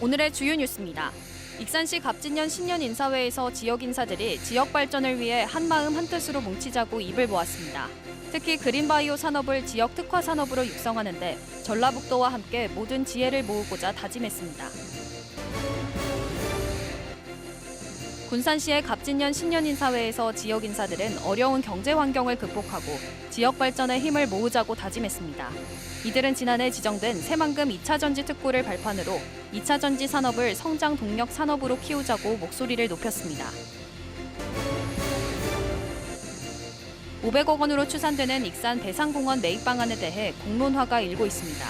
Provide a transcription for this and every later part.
오늘의 주요 뉴스입니다. 익산시 갑진년 신년 인사회에서 지역 인사들이 지역 발전을 위해 한마음 한뜻으로 뭉치자고 입을 모았습니다. 특히 그린바이오 산업을 지역 특화 산업으로 육성하는데 전라북도와 함께 모든 지혜를 모으고자 다짐했습니다. 군산시의 갑진년 신년 인 사회에서 지역 인사들은 어려운 경제 환경을 극복하고 지역 발전에 힘을 모으자고 다짐했습니다. 이들은 지난해 지정된 새만금 2차 전지 특구를 발판으로 2차 전지 산업을 성장 동력 산업으로 키우자고 목소리를 높였습니다. 500억 원으로 추산되는 익산 배상공원 매입 방안에 대해 공론화가 일고 있습니다.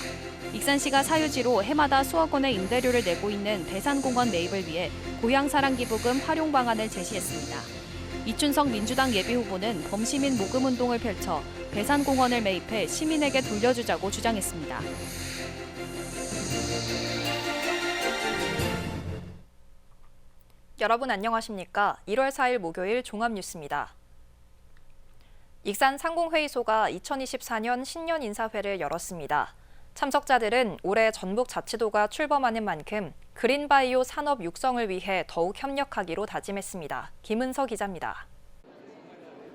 익산시가 사유지로 해마다 수억 원의 임대료를 내고 있는 배산공원 매입을 위해 고향사랑기부금 활용 방안을 제시했습니다. 이춘석 민주당 예비후보는 범시민 모금 운동을 펼쳐 배산공원을 매입해 시민에게 돌려주자고 주장했습니다. 여러분 안녕하십니까? 1월 4일 목요일 종합뉴스입니다. 익산 상공회의소가 2024년 신년 인사회를 열었습니다. 참석자들은 올해 전북 자치도가 출범하는 만큼 그린바이오 산업 육성을 위해 더욱 협력하기로 다짐했습니다. 김은서 기자입니다.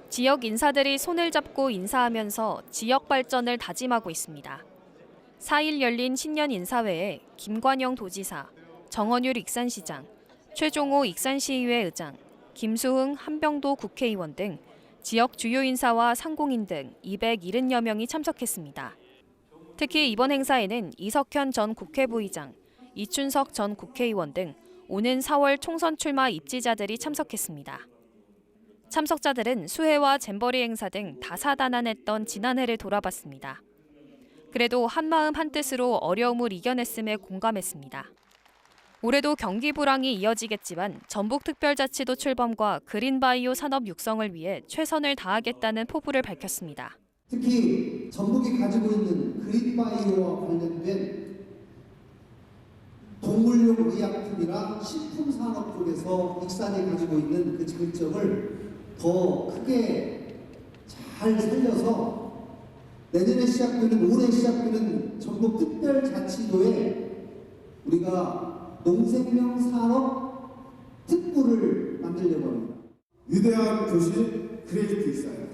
지역 인사들이 손을 잡고 인사하면서 지역 발전을 다짐하고 있습니다. 4일 열린 신년 인사회에 김관영 도지사, 정원율 익산시장, 최종호 익산시의회 의장, 김수흥 한병도 국회의원 등 지역 주요 인사와 상공인 등 270여 명이 참석했습니다. 특히 이번 행사에는 이석현 전 국회부의장, 이춘석 전 국회의원 등 오는 4월 총선 출마 입지자들이 참석했습니다. 참석자들은 수해와 잼버리 행사 등 다사다난했던 지난해를 돌아봤습니다. 그래도 한마음 한뜻으로 어려움을 이겨냈음에 공감했습니다. 올해도 경기 불황이 이어지겠지만 전북특별자치도 출범과 그린바이오 산업 육성을 위해 최선을 다하겠다는 포부를 밝혔습니다. 특히 전북이 가지고 있는 그린바이오와 관련된 동물용 의약품이나 식품 산업 쪽에서 익산이 가지고 있는 그 장점을 더 크게 잘 살려서 내년에 시작되는 올해 시작되는 전북 특별자치도에 우리가 농생명 산업 특구를 만들려고 합니다. 위대한 도시 크리에이트 익산입니다.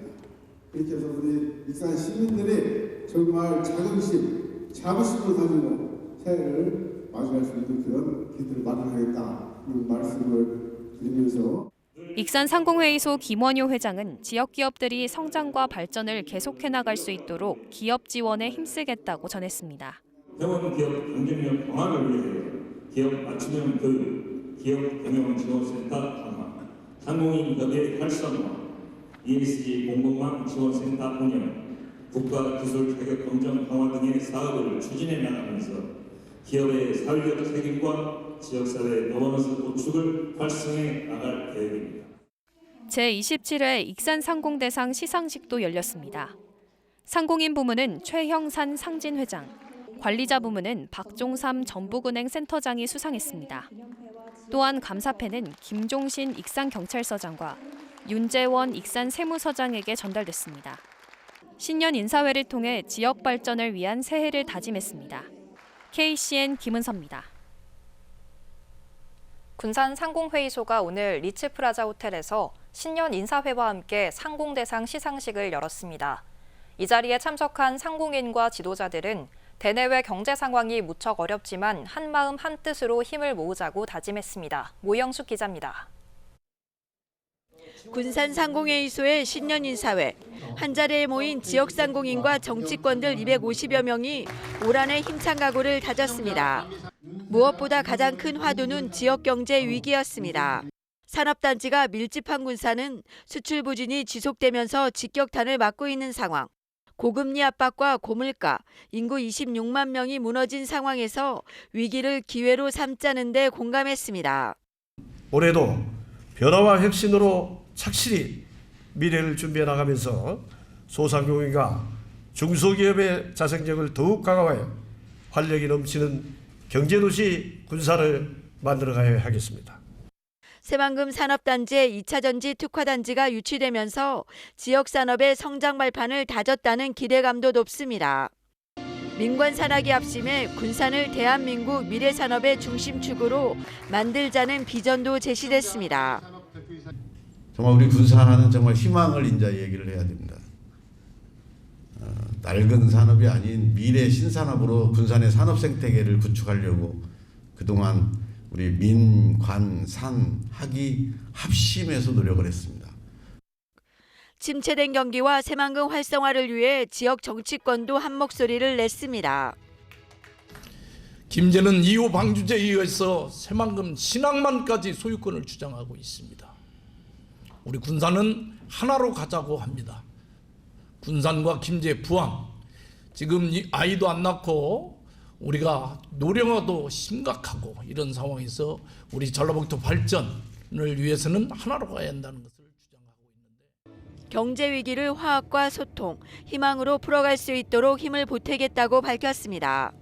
이렇게 해서 우리 익산 시민들이 정말 자긍심, 자부심을 가지고 새해를 맞이할 수 있는 그런 기회를 마련하겠다. 이 말씀을 드리면서 익산 상공회의소 김원효 회장은 지역 기업들이 성장과 발전을 계속해 나갈 수 있도록 기업 지원에 힘쓰겠다고 전했습니다. 회원 기업 경쟁력 강화를 위해 기업 맞춤형 교육, 기업 경영 지원센터 강화, 상공인 협의 활성화, ESG 공공망 지원센터 운영, 국가 기술 자격 검정 강화 등의 사업을 추진해 나가면서 기업의 사회적 책임과 지역사회 거버넌스 구축을 활성해 나갈 계획입니다. 제27회 익산 상공대상 시상식도 열렸습니다. 상공인 부문은 최형산 상진 회장, 관리자 부문은 박종삼 전북은행 센터장이 수상했습니다. 또한 감사패는 김종신 익산경찰서장과 윤재원 익산 세무서장에게 전달됐습니다. 신년 인사회를 통해 지역 발전을 위한 새해를 다짐했습니다. KCN 김은서입니다. 군산 상공회의소가 오늘 리츠프라자 호텔에서 신년 인사회와 함께 상공대상 시상식을 열었습니다. 이 자리에 참석한 상공인과 지도자들은 대내외 경제 상황이 무척 어렵지만 한마음 한뜻으로 힘을 모으자고 다짐했습니다. 모영숙 기자입니다. 군산 상공회의소의 신년 인사회. 한 자리에 모인 지역 상공인과 정치권들 250여 명이 올 한해 힘찬 각오를 다졌습니다. 무엇보다 가장 큰 화두는 지역 경제 위기였습니다. 산업단지가 밀집한 군산은 수출 부진이 지속되면서 직격탄을 맞고 있는 상황. 고금리 압박과 고물가, 인구 26만 명이 무너진 상황에서 위기를 기회로 삼자는 데 공감했습니다. 올해도 변화와 혁신으로 착실히 미래를 준비해 나가면서 소상공인과 중소기업의 자생력을 더욱 강화해 활력이 넘치는 경제도시 군산을 만들어 가야 하겠습니다. 새만금 산업단지의 2차 전지 특화단지가 유치되면서 지역 산업의 성장 발판을 다졌다는 기대감도 높습니다. 민관 산학이 앞심해 군산을 대한민국 미래 산업의 중심축으로 만들자는 비전도 제시됐습니다. 정말 우리 군산은 정말 희망을 인자 얘기를 해야 됩니다. 어, 낡은 산업이 아닌 미래 신산업으로 군산의 산업 생태계를 구축하려고 그동안 우리 민, 관, 산, 학이 합심해서 노력을 했습니다. 침체된 경기와 새만금 활성화를 위해 지역 정치권도 한 목소리를 냈습니다. 김제는 이후 방주제에 의해서 새만금 신항만까지 소유권을 주장하고 있습니다. 우리 군산은 하나로 가자고 합니다. 군산과 김제, 부안 지금 이 아이도 안 낳고 우리가 노령화도 심각하고 이런 상황에서 우리 전라북도 발전을 위해서는 하나로 가야 한다는 것을 주장하고 있는데 경제 위기를 화합과 소통, 희망으로 풀어갈 수 있도록 힘을 보태겠다고 밝혔습니다.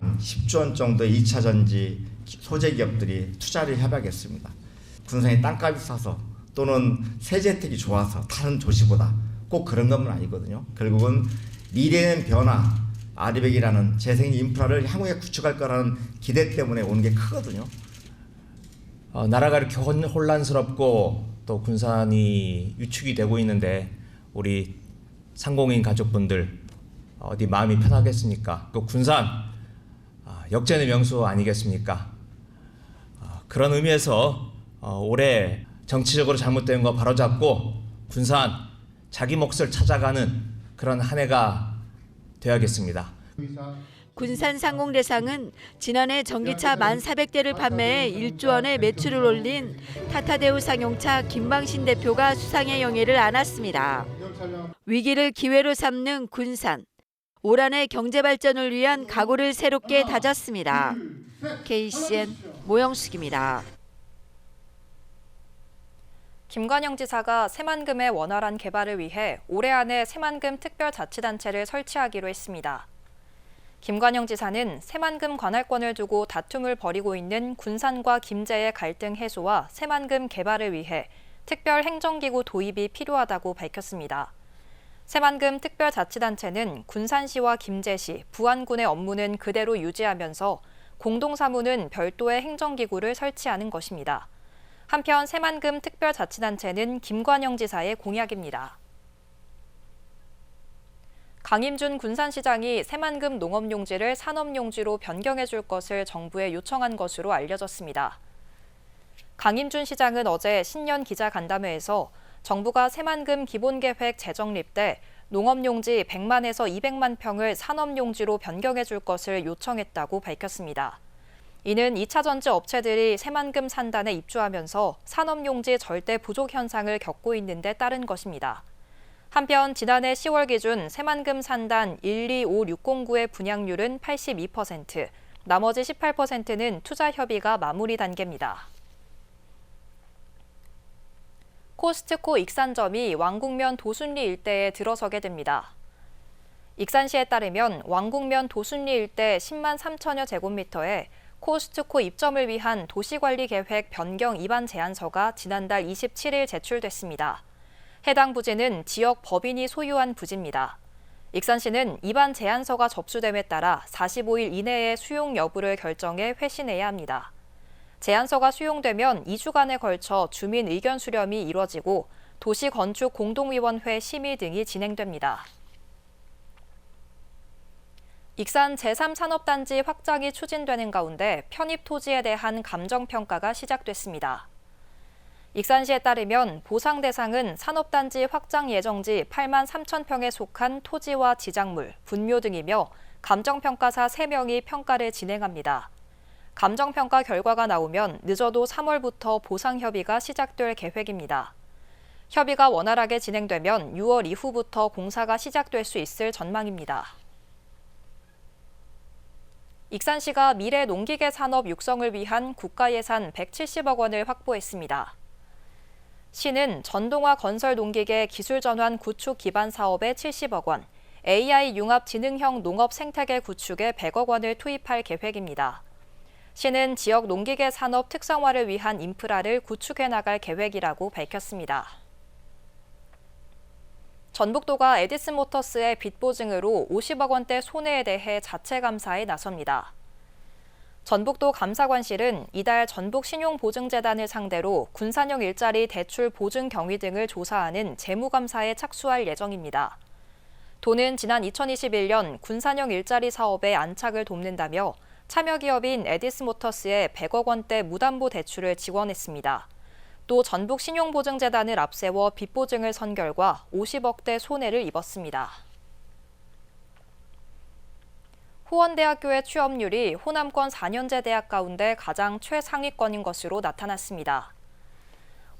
10조 원 정도의 2차 전지 소재 기업들이 투자를 협약했습니다. 군산이 땅값이 싸서 또는 세제 혜택이 좋아서 다른 도시보다 꼭 그런 것은 아니거든요. 결국은 미래는 변화, 아리백이라는 재생 인프라를 향후에 구축할 거라는 기대 때문에 오는 게 크거든요. 어, 나라가 이렇게 혼- 혼란스럽고 또 군산이 유축이 되고 있는데 우리 상공인 가족분들 어디 마음이 편하겠습니까? 그 군산 아, 역전의 명수 아니겠습니까? 아, 그런 의미에서 어, 올해 정치적으로 잘못된 거 바로잡고 군산 자기 몫을 찾아가는 그런 한 해가 되어야겠습니다. 군산 상공대상은 지난해 전기차 1,400대를 판매해 1조 원의 매출을 올린 타타데우 상용차 김방신 대표가 수상의 영예를 안았습니다. 위기를 기회로 삼는 군산. 올 한해 경제 발전을 위한 각오를 새롭게 다졌습니다. KCN 모영숙입니다. 김관영 지사가 새만금의 원활한 개발을 위해 올해 안에 새만금 특별자치단체를 설치하기로 했습니다. 김관영 지사는 새만금 관할권을 두고 다툼을 벌이고 있는 군산과 김제의 갈등 해소와 새만금 개발을 위해 특별 행정기구 도입이 필요하다고 밝혔습니다. 새만금 특별자치단체는 군산시와 김제시, 부안군의 업무는 그대로 유지하면서 공동사무는 별도의 행정기구를 설치하는 것입니다. 한편 새만금 특별자치단체는 김관영 지사의 공약입니다. 강임준 군산시장이 새만금 농업용지를 산업용지로 변경해 줄 것을 정부에 요청한 것으로 알려졌습니다. 강임준 시장은 어제 신년 기자간담회에서 정부가 새만금 기본계획 재정립 때 농업용지 100만에서 200만 평을 산업용지로 변경해 줄 것을 요청했다고 밝혔습니다. 이는 2차 전지 업체들이 새만금 산단에 입주하면서 산업용지 절대 부족 현상을 겪고 있는 데 따른 것입니다. 한편 지난해 10월 기준 새만금 산단 125609의 분양률은 82%, 나머지 18%는 투자 협의가 마무리 단계입니다. 코스트코 익산점이 왕국면 도순리 일대에 들어서게 됩니다. 익산시에 따르면 왕국면 도순리 일대 10만 3천여 제곱미터에 코스트코 입점을 위한 도시관리 계획 변경 입안 제안서가 지난달 27일 제출됐습니다. 해당 부지는 지역 법인이 소유한 부지입니다. 익산시는 입안 제안서가 접수됨에 따라 45일 이내에 수용 여부를 결정해 회신해야 합니다. 제안서가 수용되면 2주간에 걸쳐 주민 의견 수렴이 이뤄지고 도시건축공동위원회 심의 등이 진행됩니다. 익산 제3산업단지 확장이 추진되는 가운데 편입 토지에 대한 감정평가가 시작됐습니다. 익산시에 따르면 보상 대상은 산업단지 확장 예정지 8만 3천 평에 속한 토지와 지작물, 분묘 등이며 감정평가사 3명이 평가를 진행합니다. 감정평가 결과가 나오면 늦어도 3월부터 보상 협의가 시작될 계획입니다. 협의가 원활하게 진행되면 6월 이후부터 공사가 시작될 수 있을 전망입니다. 익산시가 미래 농기계 산업 육성을 위한 국가 예산 170억 원을 확보했습니다. 시는 전동화 건설 농기계 기술 전환 구축 기반 사업에 70억 원, AI 융합 지능형 농업 생태계 구축에 100억 원을 투입할 계획입니다. 시는 지역 농기계 산업 특성화를 위한 인프라를 구축해 나갈 계획이라고 밝혔습니다. 전북도가 에디슨 모터스의 빚 보증으로 50억 원대 손해에 대해 자체 감사에 나섭니다. 전북도 감사관실은 이달 전북 신용보증재단을 상대로 군산형 일자리 대출 보증 경위 등을 조사하는 재무감사에 착수할 예정입니다. 도는 지난 2021년 군산형 일자리 사업의 안착을 돕는다며 참여 기업인 에디스 모터스에 100억 원대 무담보 대출을 지원했습니다. 또 전북 신용보증재단을 앞세워 빚보증을 선 결과 50억대 손해를 입었습니다. 호원대학교의 취업률이 호남권 4년제 대학 가운데 가장 최상위권인 것으로 나타났습니다.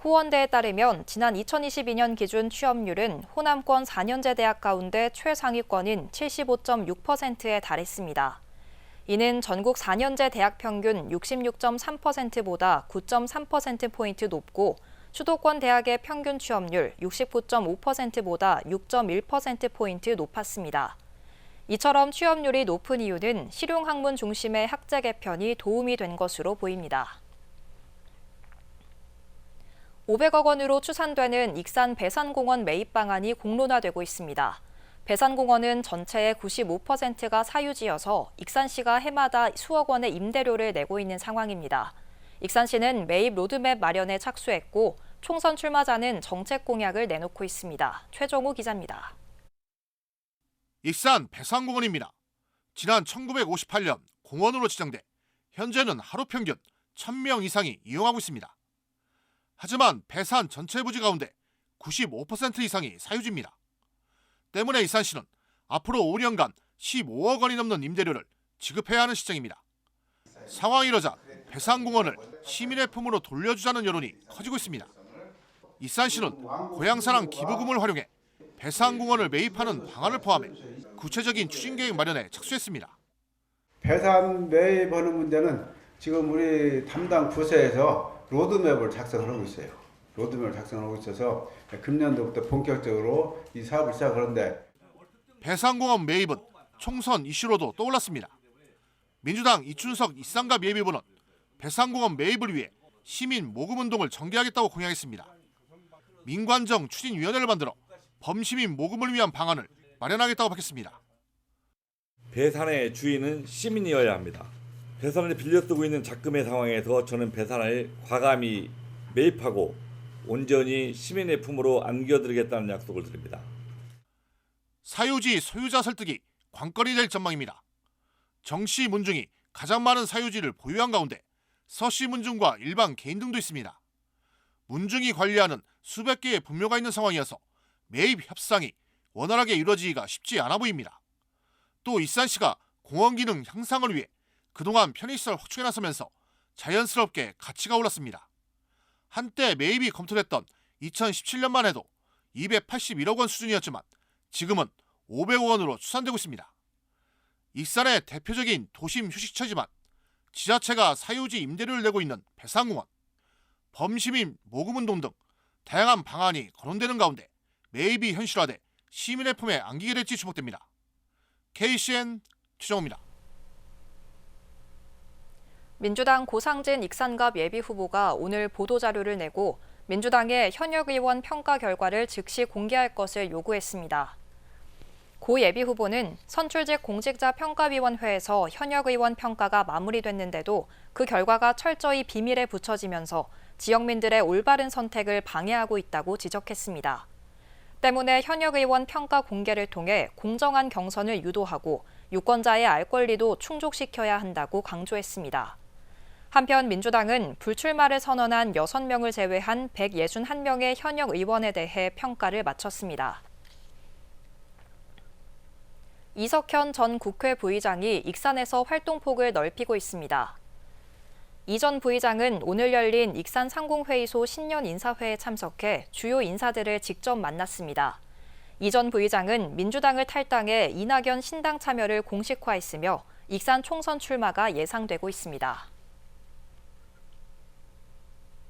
호원대에 따르면 지난 2022년 기준 취업률은 호남권 4년제 대학 가운데 최상위권인 75.6%에 달했습니다. 이는 전국 4년제 대학 평균 66.3%보다 9.3%포인트 높고 수도권 대학의 평균 취업률 69.5%보다 6.1%포인트 높았습니다. 이처럼 취업률이 높은 이유는 실용 학문 중심의 학제 개편이 도움이 된 것으로 보입니다. 500억 원으로 추산되는 익산 배산공원 매입 방안이 공론화되고 있습니다. 배산공원은 전체의 95%가 사유지여서 익산시가 해마다 수억 원의 임대료를 내고 있는 상황입니다. 익산시는 매입 로드맵 마련에 착수했고 총선 출마자는 정책 공약을 내놓고 있습니다. 최종우 기자입니다. 익산 배산공원입니다. 지난 1958년 공원으로 지정돼 현재는 하루 평균 1000명 이상이 이용하고 있습니다. 하지만 배산 전체 부지 가운데 95% 이상이 사유지입니다. 때문에 익산시는 앞으로 5년간 15억 원이 넘는 임대료를 지급해야 하는 시정입니다. 상황이 이러자 배산공원을 시민의 품으로 돌려주자는 여론이 커지고 있습니다. 익산시는 고향사랑 기부금을 활용해 배산공원을 매입하는 방안을 포함해 구체적인 추진 계획 마련에 착수했습니다. 배산 매입하는 문제는 지금 우리 담당 부서에서 로드맵을 작성하고 있어요. 로드맵을 작성하고 있어서 금년도부터 본격적으로 이 사업을 시작하는데 배산공원 매입은 총선 이슈로도 떠올랐습니다. 민주당 이춘석 이쌍갑 예비후보는 배산공원 매입을 위해 시민 모금 운동을 전개하겠다고 공약했습니다. 민관정 추진위원회를 만들어 범시민 모금을 위한 방안을 마련하겠다고 밝혔습니다. 배산의 주인은 시민이어야 합니다. 배산을 빌려 쓰고 있는 작금의 상황에서 저는 배산을 과감히 매입하고 온전히 시민의 품으로 안겨드리겠다는 약속을 드립니다. 사유지 소유자 설득이 관건이 될 전망입니다. 정씨 문중이 가장 많은 사유지를 보유한 가운데 서씨 문중과 일반 개인 등도 있습니다. 문중이 관리하는 수백 개의 분묘가 있는 상황이어서 매입 협상이 원활하게 이루어지기가 쉽지 않아 보입니다. 또 이산시가 공원 기능 향상을 위해 그동안 편의시설 확충에 나서면서 자연스럽게 가치가 올랐습니다. 한때 매입이 검토됐던 2017년만 해도 281억 원 수준이었지만 지금은 500억 원으로 추산되고 있습니다. 익산의 대표적인 도심 휴식처지만 지자체가 사유지 임대료를 내고 있는 배산공원, 범시민 모금운동 등 다양한 방안이 거론되는 가운데 매입이 현실화돼 시민의 품에 안기게 될지 주목됩니다. KCN 최정호입니다. 민주당 고상진 익산갑 예비후보가 오늘 보도자료를 내고 민주당의 현역 의원 평가 결과를 즉시 공개할 것을 요구했습니다. 고 예비후보는 선출직 공직자 평가위원회에서 현역 의원 평가가 마무리됐는데도 그 결과가 철저히 비밀에 붙여지면서 지역민들의 올바른 선택을 방해하고 있다고 지적했습니다. 때문에 현역 의원 평가 공개를 통해 공정한 경선을 유도하고 유권자의 알 권리도 충족시켜야 한다고 강조했습니다. 한편 민주당은 불출마를 선언한 6명을 제외한 161명의 현역 의원에 대해 평가를 마쳤습니다. 이석현 전 국회 부의장이 익산에서 활동폭을 넓히고 있습니다. 이 전 부의장은 오늘 열린 익산 상공회의소 신년 인사회에 참석해 주요 인사들을 직접 만났습니다. 이 전 부의장은 민주당을 탈당해 이낙연 신당 참여를 공식화했으며 익산 총선 출마가 예상되고 있습니다.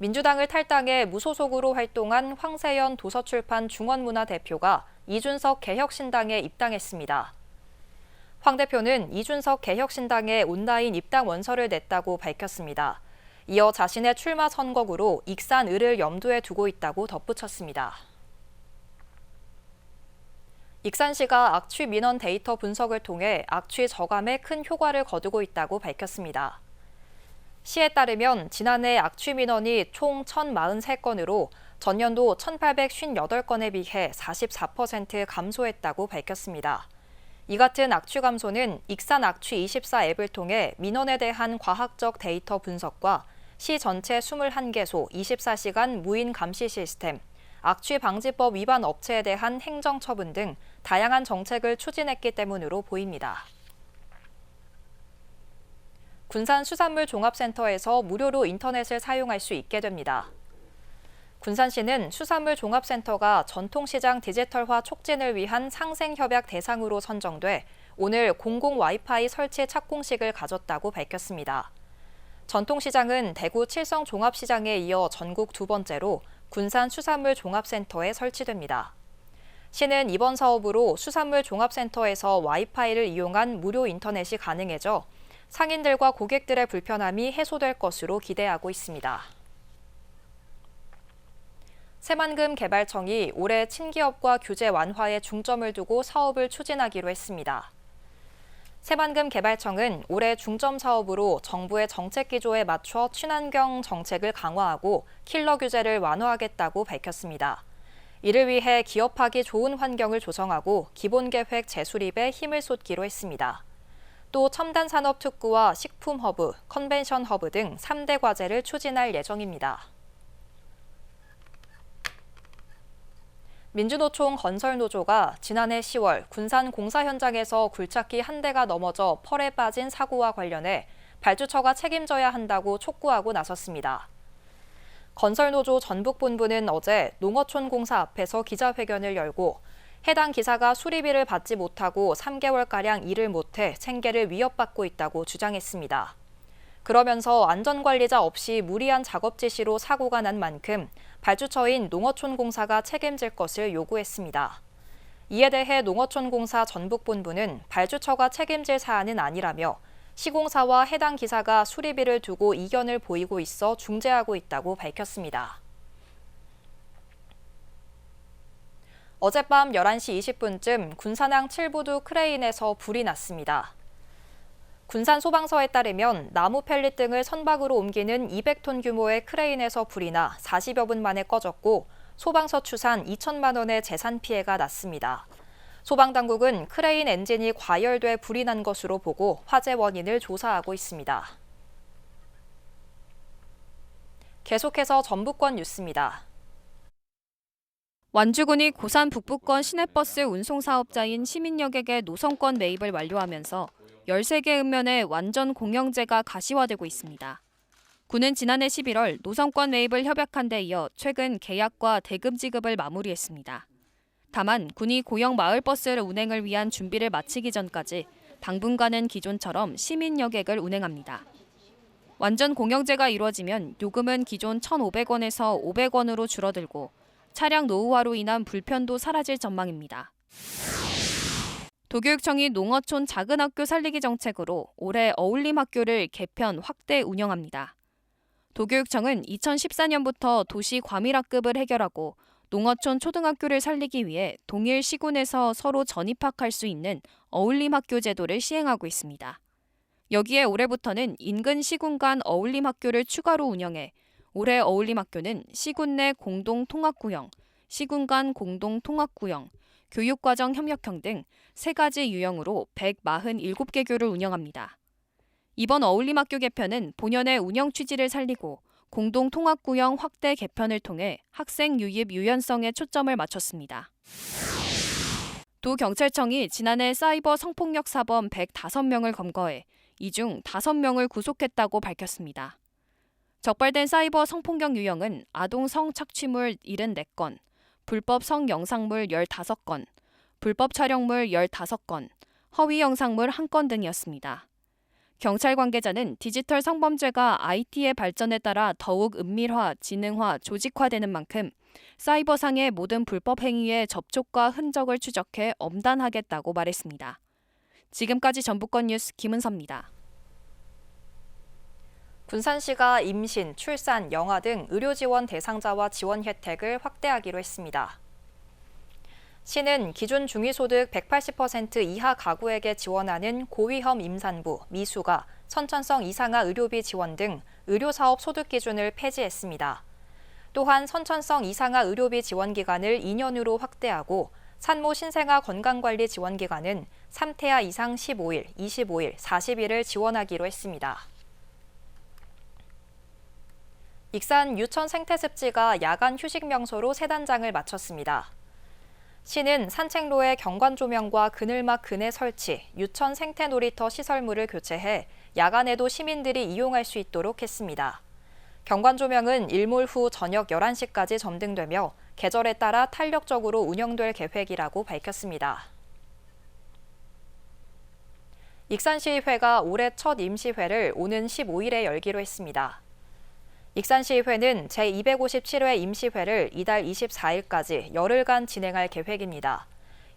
민주당을 탈당해 무소속으로 활동한 황세연 도서출판 중원문화 대표가 이준석 개혁신당에 입당했습니다. 황 대표는 이준석 개혁신당에 온라인 입당 원서를 냈다고 밝혔습니다. 이어 자신의 출마 선거구로 익산 을을 염두에 두고 있다고 덧붙였습니다. 익산시가 악취 민원 데이터 분석을 통해 악취 저감에 큰 효과를 거두고 있다고 밝혔습니다. 시에 따르면 지난해 악취 민원이 총 1,043건으로 전년도 1,858건에 비해 44% 감소했다고 밝혔습니다. 이 같은 악취 감소는 익산 악취 24 앱을 통해 민원에 대한 과학적 데이터 분석과 시 전체 21개소 24시간 무인 감시 시스템, 악취 방지법 위반 업체에 대한 행정 처분 등 다양한 정책을 추진했기 때문으로 보입니다. 군산 수산물 종합센터에서 무료로 인터넷을 사용할 수 있게 됩니다. 군산시는 수산물 종합센터가 전통시장 디지털화 촉진을 위한 상생협약 대상으로 선정돼 오늘 공공 와이파이 설치 착공식을 가졌다고 밝혔습니다. 전통시장은 대구 칠성 종합시장에 이어 전국 두 번째로 군산 수산물 종합센터에 설치됩니다. 시는 이번 사업으로 수산물 종합센터에서 와이파이를 이용한 무료 인터넷이 가능해져 상인들과 고객들의 불편함이 해소될 것으로 기대하고 있습니다. 새만금 개발청이 올해 친기업과 규제 완화에 중점을 두고 사업을 추진하기로 했습니다. 새만금 개발청은 올해 중점 사업으로 정부의 정책 기조에 맞춰 친환경 정책을 강화하고 킬러 규제를 완화하겠다고 밝혔습니다. 이를 위해 기업하기 좋은 환경을 조성하고 기본 계획 재수립에 힘을 쏟기로 했습니다. 또 첨단 산업 특구와 식품 허브, 컨벤션 허브 등 3대 과제를 추진할 예정입니다. 민주노총 건설노조가 지난해 10월 군산 공사 현장에서 굴착기 한 대가 넘어져 펄에 빠진 사고와 관련해 발주처가 책임져야 한다고 촉구하고 나섰습니다. 건설노조 전북본부는 어제 농어촌 공사 앞에서 기자회견을 열고 해당 기사가 수리비를 받지 못하고 3개월가량 일을 못해 생계를 위협받고 있다고 주장했습니다. 그러면서 안전관리자 없이 무리한 작업 지시로 사고가 난 만큼 발주처인 농어촌공사가 책임질 것을 요구했습니다. 이에 대해 농어촌공사 전북본부는 발주처가 책임질 사안은 아니라며 시공사와 해당 기사가 수리비를 두고 이견을 보이고 있어 중재하고 있다고 밝혔습니다. 어젯밤 11시 20분쯤 군산항 7부두 크레인에서 불이 났습니다. 군산 소방서에 따르면 나무 펠릿 등을 선박으로 옮기는 200톤 규모의 크레인에서 불이 나 40여 분 만에 꺼졌고 소방서 추산 2천만 원의 재산 피해가 났습니다. 소방당국은 크레인 엔진이 과열돼 불이 난 것으로 보고 화재 원인을 조사하고 있습니다. 계속해서 전북권 뉴스입니다. 완주군이 고산 북부권 시내버스 운송 사업자인 시민여객의 노선권 매입을 완료하면서 13개 읍면에 완전 공영제가 가시화되고 있습니다. 군은 지난해 11월 노선권 매입을 협약한 데 이어 최근 계약과 대금 지급을 마무리했습니다. 다만 군이 고영 마을버스 운행을 위한 준비를 마치기 전까지 당분간은 기존처럼 시민여객을 운행합니다. 완전 공영제가 이루어지면 요금은 기존 1,500원에서 500원으로 줄어들고 차량 노후화로 인한 불편도 사라질 전망입니다. 도교육청이 농어촌 작은 학교 살리기 정책으로 올해 어울림 학교를 개편 확대 운영합니다. 도교육청은 2014년부터 도시 과밀학급을 해결하고 농어촌 초등학교를 살리기 위해 동일 시군에서 서로 전입학할 수 있는 어울림 학교 제도를 시행하고 있습니다. 여기에 올해부터는 인근 시군 간 어울림 학교를 추가로 운영해 올해 어울림 학교는 시군 내 공동 통합구형, 시군 간 공동 통합구형, 교육과정 협력형 등 세 가지 유형으로 147개 교를 운영합니다. 이번 어울림 학교 개편은 본연의 운영 취지를 살리고 공동 통합구형 확대 개편을 통해 학생 유입 유연성에 초점을 맞췄습니다. 도 경찰청이 지난해 사이버 성폭력 사범 105명을 검거해 이 중 5명을 구속했다고 밝혔습니다. 적발된 사이버 성폭력 유형은 아동 성 착취물 74건, 불법 성 영상물 15건, 불법 촬영물 15건, 허위 영상물 1건 등이었습니다. 경찰 관계자는 디지털 성범죄가 IT의 발전에 따라 더욱 은밀화, 지능화, 조직화되는 만큼 사이버상의 모든 불법 행위의 접촉과 흔적을 추적해 엄단하겠다고 말했습니다. 지금까지 전북권 뉴스 김은서입니다. 군산시가 임신, 출산, 영아 등 의료 지원 대상자와 지원 혜택을 확대하기로 했습니다. 시는 기준 중위소득 180% 이하 가구에게 지원하는 고위험 임산부, 미수가, 선천성 이상아 의료비 지원 등 의료사업 소득 기준을 폐지했습니다. 또한 선천성 이상아 의료비 지원 기간을 2년으로 확대하고 산모 신생아 건강관리 지원 기간은 3태아 이상 15일, 25일, 40일을 지원하기로 했습니다. 익산 유천 생태습지가 야간 휴식 명소로 새 단장을 마쳤습니다. 시는 산책로에 경관 조명과 그늘막 그네 설치, 유천 생태 놀이터 시설물을 교체해 야간에도 시민들이 이용할 수 있도록 했습니다. 경관 조명은 일몰 후 저녁 11시까지 점등되며 계절에 따라 탄력적으로 운영될 계획이라고 밝혔습니다. 익산시의회가 올해 첫 임시회를 오는 15일에 열기로 했습니다. 익산시의회는 제257회 임시회를 이달 24일까지 열흘간 진행할 계획입니다.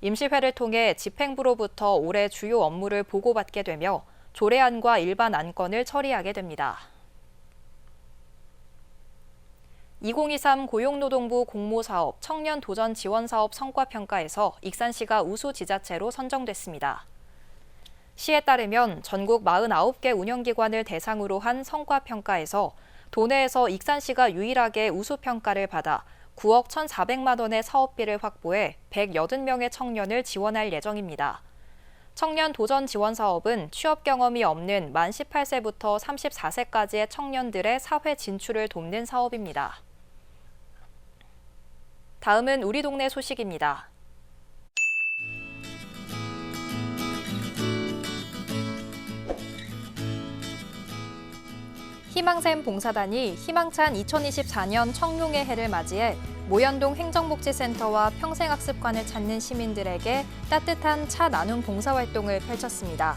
임시회를 통해 집행부로부터 올해 주요 업무를 보고받게 되며 조례안과 일반 안건을 처리하게 됩니다. 2023 고용노동부 공모사업 청년 도전 지원 사업 성과 평가에서 익산시가 우수 지자체로 선정됐습니다. 시에 따르면 전국 49개 운영기관을 대상으로 한 성과 평가에서 도내에서 익산시가 유일하게 우수 평가를 받아 9억 1,400만 원의 사업비를 확보해 180명의 청년을 지원할 예정입니다. 청년 도전 지원 사업은 취업 경험이 없는 만 18세부터 34세까지의 청년들의 사회 진출을 돕는 사업입니다. 다음은 우리 동네 소식입니다. 희망샘 봉사단이 희망찬 2024년 청룡의 해를 맞이해 모현동 행정복지센터와 평생학습관을 찾는 시민들에게 따뜻한 차 나눔 봉사활동을 펼쳤습니다.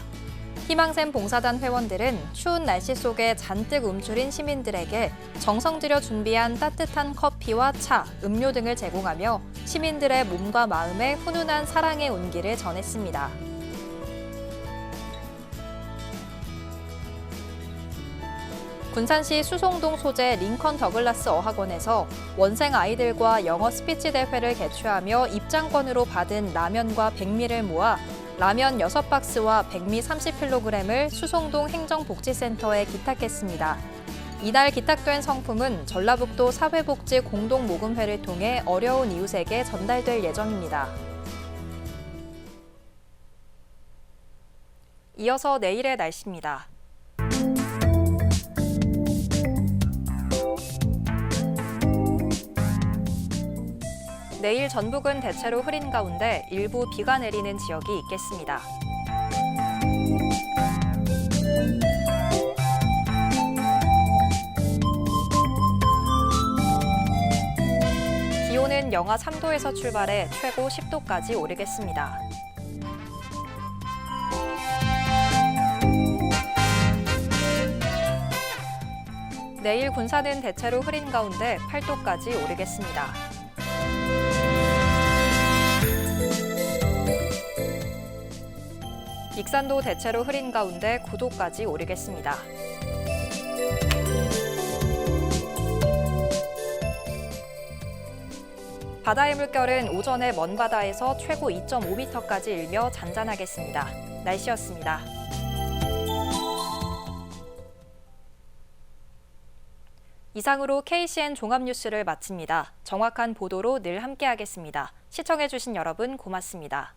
희망샘 봉사단 회원들은 추운 날씨 속에 잔뜩 움츠린 시민들에게 정성 들여 준비한 따뜻한 커피와 차, 음료 등을 제공하며 시민들의 몸과 마음에 훈훈한 사랑의 온기를 전했습니다. 군산시 수송동 소재 링컨 더글라스 어학원에서 원생 아이들과 영어 스피치 대회를 개최하며 입장권으로 받은 라면과 백미를 모아 라면 6박스와 백미 30kg을 수송동 행정복지센터에 기탁했습니다. 이날 기탁된 성품은 전라북도 사회복지 공동모금회를 통해 어려운 이웃에게 전달될 예정입니다. 이어서 내일의 날씨입니다. 내일 전북은 대체로 흐린 가운데 일부 비가 내리는 지역이 있겠습니다. 기온은 영하 3도에서 출발해 최고 10도까지 오르겠습니다. 내일 군산은 대체로 흐린 가운데 8도까지 오르겠습니다. 익산도 대체로 흐린 가운데 9도까지 오르겠습니다. 바다의 물결은 오전에 먼 바다에서 최고 2.5m까지 일며 잔잔하겠습니다. 날씨였습니다. 이상으로 KCN 종합뉴스를 마칩니다. 정확한 보도로 늘 함께하겠습니다. 시청해주신 여러분 고맙습니다.